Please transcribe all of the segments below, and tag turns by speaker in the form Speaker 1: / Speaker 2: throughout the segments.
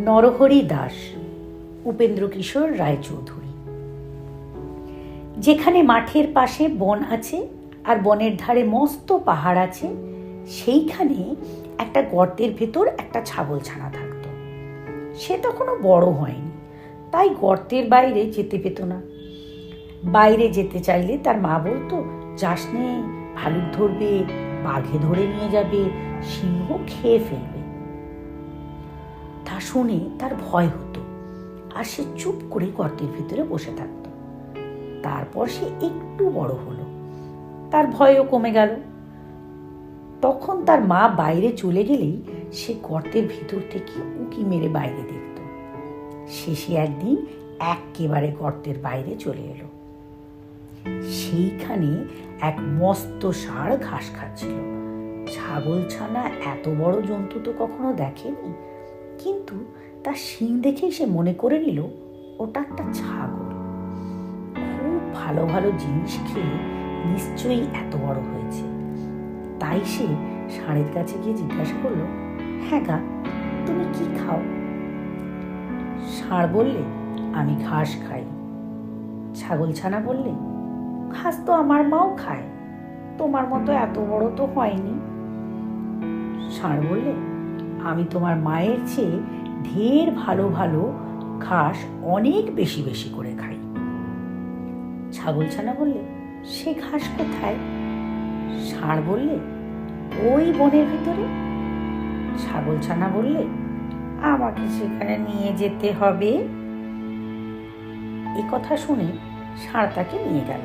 Speaker 1: নরহরি দাস, উপেন্দ্র কিশোর রায়চৌধুরী। যেখানে মাঠের পাশে বন আছে আর বনের ধারে মস্ত পাহাড় আছে, সেইখানে একটা গর্তের ভেতর একটা ছাগল ছানা থাকতো। সে তখনও বড় হয়নি, তাই গর্তের বাইরে যেতে পেত না। বাইরে যেতে চাইলে তার মা বলতো, যাস নে, ভালুক ধরবে, বাঘে ধরে নিয়ে যাবে, সিংহ খেয়ে ফেলবে। শুনে তার ভয় হতো আর সে চুপ করে গর্তের ভিতরে বসে থাকত। তারপর সে একটু বড় হলো। তার ভয়ও কমে গেল। তখন তার মা বাইরে চলে গেলেই সে গর্তের ভিতর থেকে উকি মেরে বাইরে দেখত। শেষে একদিন একেবারে গর্তের বাইরে চলে এলো। সেইখানে এক মস্ত ষাঁড় ঘাস খাচ্ছিল। ছাগল ছানা এত বড় জন্তু তো কখনো দেখেনি। কিন্তু তার শিং দেখেই সে মনে করে নিল, ওটা একটা ছাগল। খুব ভালো ভালো জিনিস খেয়ে নিশ্চয়ই এত বড় হয়েছে। তাই সে ষাঁড়ের কাছে গিয়ে জিজ্ঞাসা করল হ্যাঁ গা, তুমি কি খাও? ষাঁড় বললে, আমি ঘাস খাই। ছাগল ছানা বললে, ঘাস তো আমার মাও খায়, তোমার মতো এত বড় তো হয়নি। ষাঁড় বললে আমি তোমার মায়ের চেয়ে ঢের ভালো ভালো ঘাস অনেক বেশি বেশি করে খাই। ছাগল ছানা বললে, সে ঘাস কোথায়? ষাঁড় বললে, ওই বনের ভিতরে। ছাগল ছানা বললে, আমাকে সেখানে নিয়ে যেতে হবে। এ কথা শুনে ষাঁড় তাকে নিয়ে গেল।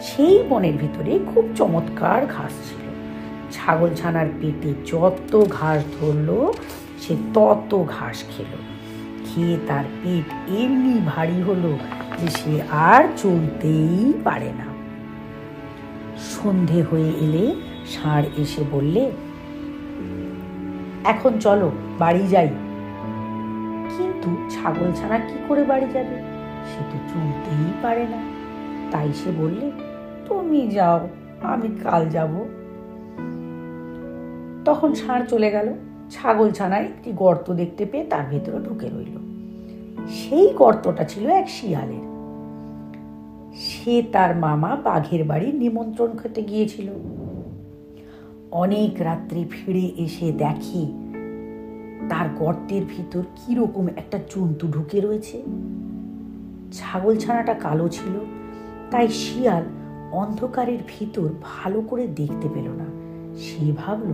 Speaker 1: সেই বনের ভিতরে খুব চমৎকার ঘাস ছিল। ছাগল ছানার পেটে যত ঘাস ধরলো, সে তত ঘাস খেলো। খেয়ে তার পেট এমনি ভারী হলো যে সে আর চলতেই পারে না। সন্ধে হয়ে এলে ষাঁড় এসে বললে, এখন চলো, বাড়ি যাই। কিন্তু ছাগল ছানা কি করে বাড়ি যাবে? সে তো চলতেই পারে না। তাই সে বললে, তুমি যাও, আমি কাল যাব। তখন ষাঁড় চলে গেল। ছাগল ছানায় একটি গর্ত দেখতে পেয়ে তার ভেতরে ঢুকে রইল। সেই গর্তটা ছিল এক শিয়ালের। সে তার মামা বাঘের বাড়ি নিমন্ত্রণ খেতে গিয়েছিল। অনেক রাত্রে ফিরে এসে দেখে তার গর্তের ভিতর কীরকম একটা জন্তু ঢুকে রয়েছে। ছাগল ছানাটা কালো ছিল, তাই শিয়াল অন্ধকারের ভিতর ভালো করে দেখতে পেল না। সে ভাবল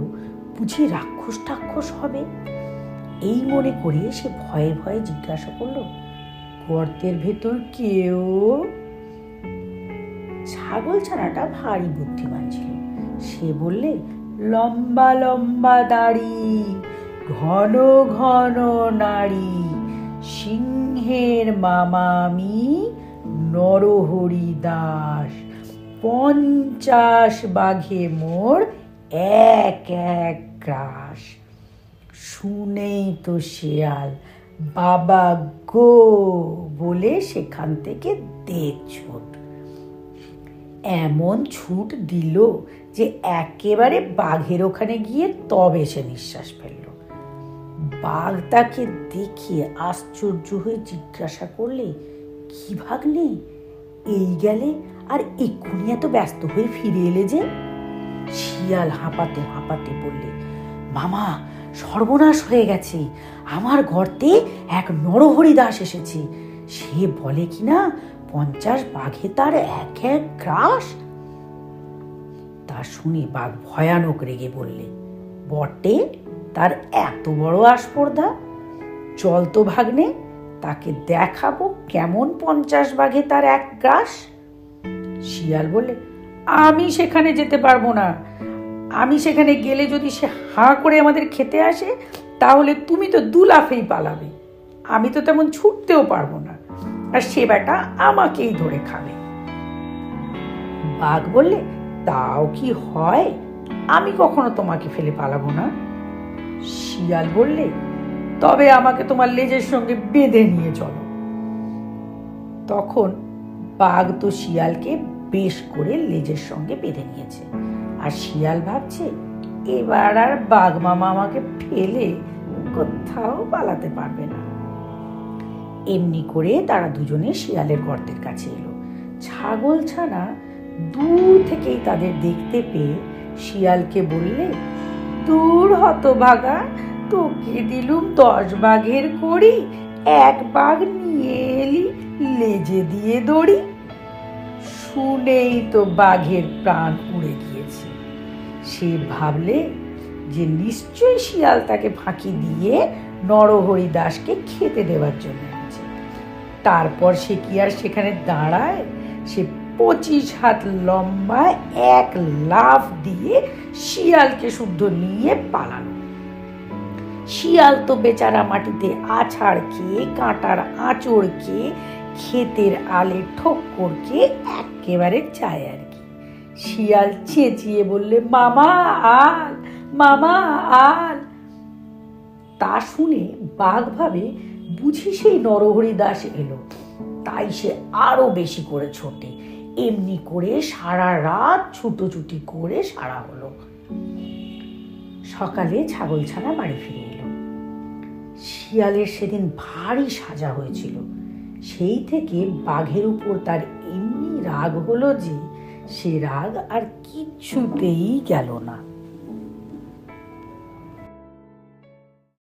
Speaker 1: বুঝি রাক্ষস টাক্ষস হবে? এই মনে করে সে ভয়ে ভয়ে জিজ্ঞাসা করল, গর্তের ভেতর কেউ? ছাগল ছানাটা ভারী বুদ্ধিমান ছিল। সে বললে, লম্বা লম্বা দাড়ি, ঘন ঘন নারী সিংহের মামামি নরহরি দাস পঞ্চাশ বাঘে মোর এক এক গ্রাস শুনেই তো শেয়াল, বাবা গো বলে সেখান থেকে দে ছুট। এমন ছুট দিল যে একেবারে বাঘের ওখানে গিয়ে তবে সে নিঃশ্বাস ফেলল। বাঘ তাকে দেখে আশ্চর্য হয়ে জিজ্ঞাসা করলে, কি ভাগলে এই গেলে আর এক্ষুনি এত ব্যস্ত হয়ে ফিরে এলে যে? শিয়াল হাঁপাতে হাঁপাতে বললে, মামা, সর্বনাশ হয়ে গেছে। আমার গর্তে এক নরহরি দাস এসেছে। সে বলে কি না পঞ্চাশ বাঘে তার এক এক গ্রাস? তা শুনে বাঘ ভয়ানক রেগে বললে, বটে, তার এত বড় আস্পর্ধা। চল তো ভাগ্নে, তাকে দেখাবো কেমন পঞ্চাশ বাঘে তার এক গ্রাস? শিয়াল বলে আমি সেখানে যেতে পারব না। আমি সেখানে গেলে যদি সে হাঁ করে আমাদের খেতে আসে, তাহলে তুমি তো দু লাফেই পালাবে। আমি তো তেমন ছুটতেও পারব না। আর সে বেটা আমাকেই ধরে খাবে। বাঘ বললে, তাও কি হয়? আমি কখনো তোমাকে ফেলে পালাবো না। শিয়াল বললে, তবে আমাকে তোমার লেজের সঙ্গে বেঁধে নিয়ে চলো। তখন বাঘ তো শিয়ালকে বেশ করে লেজের সঙ্গে বেঁধে নিয়েছে। আর শিয়াল ভাবছে, এবার আর বাঘ মামা আমাকে ফেলে কোথাও পালাতে পারবে না। এমনি করে তারা দুজনে শিয়ালের গর্তের কাছে এলো। ছাগল ছানা দূর থেকেই তাদের দেখতে পেয়ে শিয়ালকে বললে দূর হতভাগা, তোকে দিলুম দশ বাঘের করি এক বাঘ নিয়ে এলি, লেজে দিয়ে দড়ি। শুনেই তো বাঘের প্রাণ উড়ে গিয়েছে। সে ভাবলে যে নিশ্চয়ই শিয়াল তাকে ফাঁকি দিয়ে নরহরি দাসকে খেতে দেওয়ার জন্য এনেছে। তারপর সে কি আর সেখানে দাঁড়ায়? সে পঁচিশ হাত লম্বা এক লাফ দিয়ে শিয়ালকে শুদ্ধ নিয়ে পালালো। শিয়াল তো বেচারা মাটিতে আছাড় খেয়ে, কাঁটার আঁচড় খেয়ে, ক্ষেতের আলে ঠোক্কর খেয়ে একেবারে চায় আর কি। শিয়াল চেঁচিয়ে বললে, মামা আল মামা আল তা শুনে বাঘ ভাবে, বুঝি সেই নরহরি দাস এলো। তাই সে আরও বেশি করে ছোটে। এমনি করে সারা রাত ছুটোছুটি করে সারা হলো। সকালে ছাগল ছানা বাড়ি ফিরে এলো। শিয়ালের সেদিন ভারী সাজা হয়েছিল। সেই থেকে বাঘের উপর তার রাগ হলো যে সে রাগ আর কিছুতেই গেল না।